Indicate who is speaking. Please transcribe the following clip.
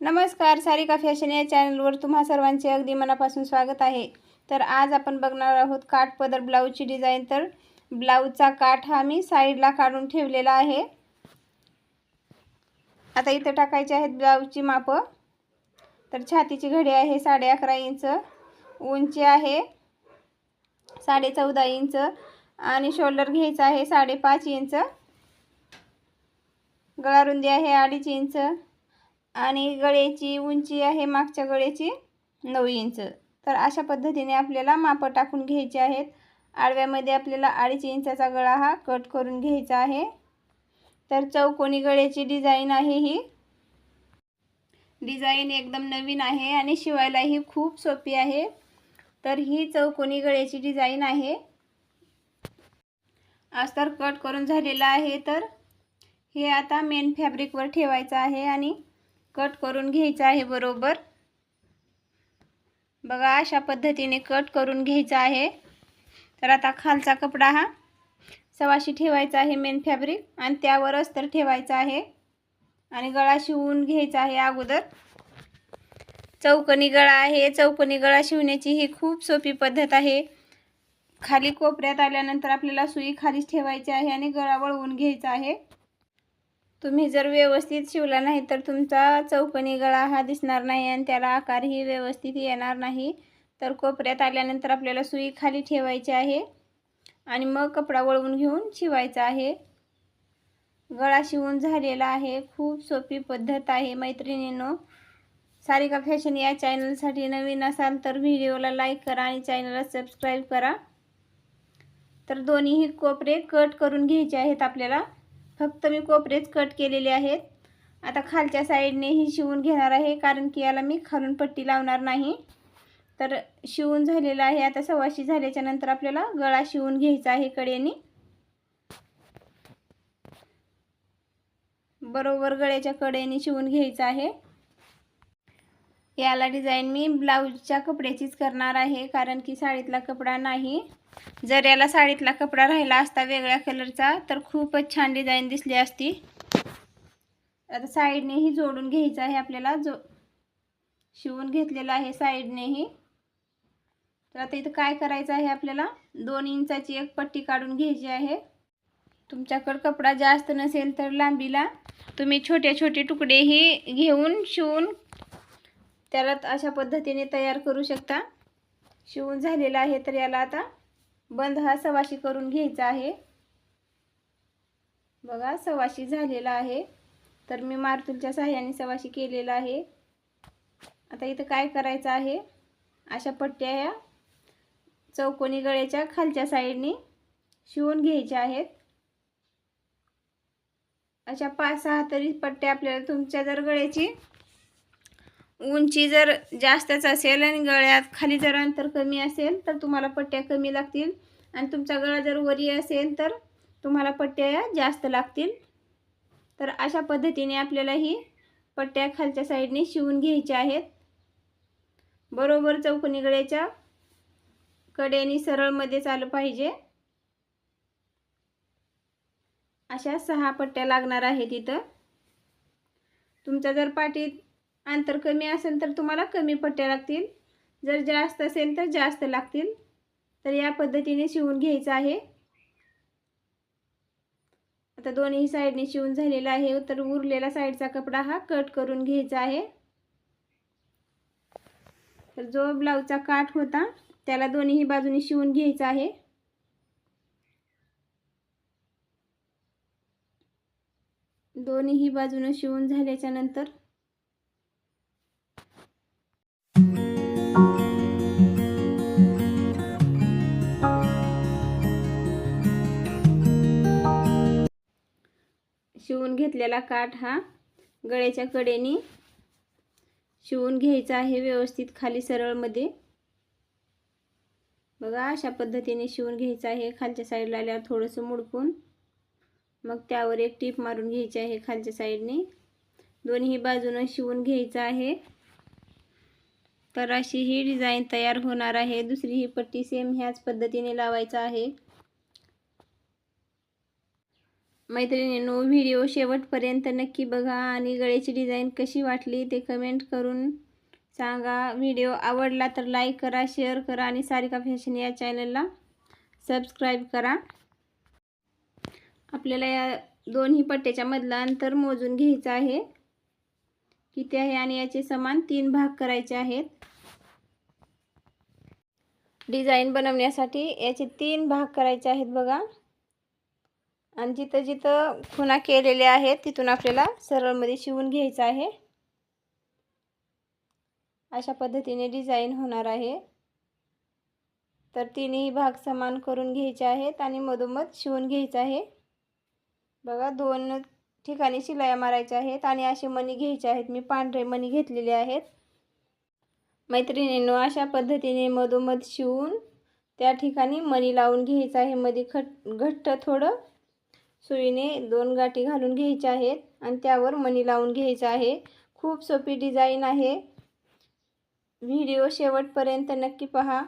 Speaker 1: नमस्कार सारिका फॅशन या चॅनलवर तुम्हा सर्वांचे अगदी मनापासून स्वागत आहे. तर आज आपण बघणार आहोत काठ पदर ब्लाऊजची डिझाईन. तर ब्लाऊजचा काठ हा मी साईडला काढून ठेवलेला आहे. आता इथं टाकायचे आहेत ब्लाऊजची मापं. तर छातीची घडी आहे साडे अकरा इंच उंची आहे साडे चौदा इंच आणि शोल्डर घ्यायचं आहे साडेपाच इंच. गळारुंदी आहे अडीच इंच. आणि गळ्याची उंची आहे मागच्या गळ्याची नऊ इंच. तर अशा पद्धतीने आपल्याला मापं टाकून घ्यायचे आहेत. आडव्यामध्ये आपल्याला अडीच इंचाचा गळा हा कट करून घ्यायचा आहे. तर चौकोनी गळ्याची डिझाईन आहे ही. डिझाईन एकदम नवीन आहे आणि शिवायलाही खूप सोपी आहे. तर ही चौकोनी गळ्याची डिझाईन आहे. अस्तर कट करून झालेला आहे. तर हे आता मेन फॅब्रिकवर ठेवायचं आहे आणि कट करून घ्यायचं आहे बरोबर. बघा अशा पद्धतीने कट करून घ्यायचा आहे. तर आता खालचा कपडा हा सवाशी ठेवायचा आहे मेन फॅब्रिक आणि त्यावर अस्तर ठेवायचा आहे. आणि गळा शिवून घ्यायचा आहे अगोदर. चौकनी गळा आहे. चौकनी गळा शिवण्याची ही खूप सोपी पद्धत आहे. खाली कोपऱ्यात आल्यानंतर आपल्याला सुई खालीच ठेवायची आहे आणि गळा वळवून घ्यायचा आहे. तुम्ही जर व्यवस्थित शिवला नाही तर तुमचा चौकनी गळा हा दिसणार नाही आणि त्याला आकारही व्यवस्थित येणार नाही. तर कोपऱ्यात आल्यानंतर आपल्याला सुई खाली ठेवायची आहे आणि मग कपडा वळवून घेऊन शिवायचा आहे. गळा शिवून झालेला आहे. खूप सोपी पद्धत आहे. मैत्रिणींनो सारिका फॅशन या चॅनलसाठी नवीन असाल तर व्हिडिओला लाईक करा आणि चॅनलला सबस्क्राईब करा. तर दोन्हीही कोपरे कट करून घ्यायचे आहेत आपल्याला. फक्त मी कोपरेच कट केलेले आहेत. आता खालच्या साईडने ही शिवून घेणार आहे कारण की याला मी खालून पट्टी लावणार नाही. तर शिवून झालेलं आहे आता सव्वाशी झाल्याच्यानंतर आपल्याला गळा शिवून घ्यायचा आहे कडेने. बरोबर गळ्याच्या कडेने शिवून घ्यायचं आहे. याला डिझाईन मी ब्लाऊजच्या कपड्याचीच करणार आहे कारण की साडीतला कपडा नाही. जर याला साडीतला कपडा राहिला असता वेगळ्या कलरचा तर खूपच छान डिझाईन दिसली असती. आता साईडनेही जोडून घ्यायचं आहे आपल्याला. जो शिवून घेतलेला आहे साईडनेही. तर आता इथं काय करायचं आहे आपल्याला? दोन इंचाची एक पट्टी काढून घ्यायची आहे. तुमच्याकडं कपडा जास्त नसेल तर लांबीला तुम्ही छोटे छोटे तुकडेही घेऊन शिवून त्याला अशा पद्धतीने तयार करू शकता. शिवून झालेला आहे तर याला आता बंद हा सवाशी करून घ्यायचा आहे. बघा सवाशी झालेला आहे. तर मी मारतूलच्या सहाय्याने सवाशी केलेला आहे. आता इथं काय करायचं आहे? अशा पट्ट्या या चौकोनी गळ्याच्या खालच्या साईडने शिवून घ्यायच्या आहेत. अशा पाच सहा तरी पट्ट्या आपल्याला तुमच्या जर गळ्याची उंची जर जास्तच असेल आणि गळ्यात खाली जर अंतर कमी असेल तर तुम्हाला पट्ट्या कमी लागतील. आणि तुमचा गळा जर वरी असेल तर तुम्हाला पट्ट्या जास्त लागतील. तर अशा पद्धतीने आपल्याला ही पट्ट्या खालच्या साईडने शिवून घ्यायच्या आहेत. बरोबर चौकोनी गळ्याच्या कडेने सरळमध्येच आलं पाहिजे. अशा सहा पट्ट्या लागणार आहेत इथं. तुमचा जर पाठीत अंतर कमी असेल तर तुम्हाला कमी पट्ट्या लागतील. जर जास्त असेल तर जास्त लागतील. तर या पद्धतीने शिवून घ्यायचं आहे. आता दोन्ही साईडने शिवून झालेला आहे. तर उरलेला साईडचा कपडा हा कट करून घ्यायचा आहे. तर जो ब्लाऊजचा काठ होता त्याला दोन्ही बाजूने शिवून घ्यायचा आहे. दोन्हीही बाजूने शिवून झाल्याच्यानंतर शिवून घेतलेला काठ हा गळ्याच्या कडेने शिवून घ्यायचा आहे व्यवस्थित खाली सरळमध्ये. बघा अशा पद्धतीने शिवून घ्यायचं आहे. खालच्या साईडला आल्यावर थोडंसं मुडकून मग त्यावर एक टीप मारून घ्यायची आहे खालच्या साईडने दोन्ही बाजूनं शिवून घ्यायचं आहे. तर अशी ही डिझाईन तयार होणार आहे. दुसरी ही पट्टी सेम ह्याच पद्धतीने लावायचं आहे. मैत्रिणींनो व्हिडिओ शेवटपर्यंत नक्की बघा आणि गळ्याची डिझाईन कशी वाटली ते कमेंट करून सांगा. व्हिडिओ आवडला तर लाईक करा शेअर करा आणि सारिका फॅशन या चॅनलला सबस्क्राईब करा. आपल्याला या दोन्ही पट्ट्याच्या मधलं अंतर मोजून घ्यायचं आहे. किती आहे आणि याचे समान तीन भाग करायचे आहेत. डिझाईन बनवण्यासाठी याचे तीन भाग करायचे आहेत बघा. आणि जिथं जिथं खुणा केलेल्या आहेत तिथून आपल्याला सरळमध्ये शिवून घ्यायचं आहे. अशा पद्धतीने डिझाईन होणार आहे. तर तिन्ही भाग समान करून घ्यायचे आहेत आणि मधोमध शिवून घ्यायचं आहे. बघा दोन ठिकाणी शिलाया मारायच्या आहेत आणि असे मणी घ्यायचे आहेत. मी पांढरे मणी घेतलेले आहेत. मैत्रिणींनो अशा पद्धतीने मधोमध शिवून त्या ठिकाणी मणी लावून घ्यायचं आहे. मध्ये खट घट्ट थोडं सुईने दोन गाठी घालून घ्यायच्या आहेत आणि त्यावर मणी लावून घ्यायचं आहे. खूप सोपी डिझाईन आहे. व्हिडिओ शेवटपर्यंत नक्की पहा.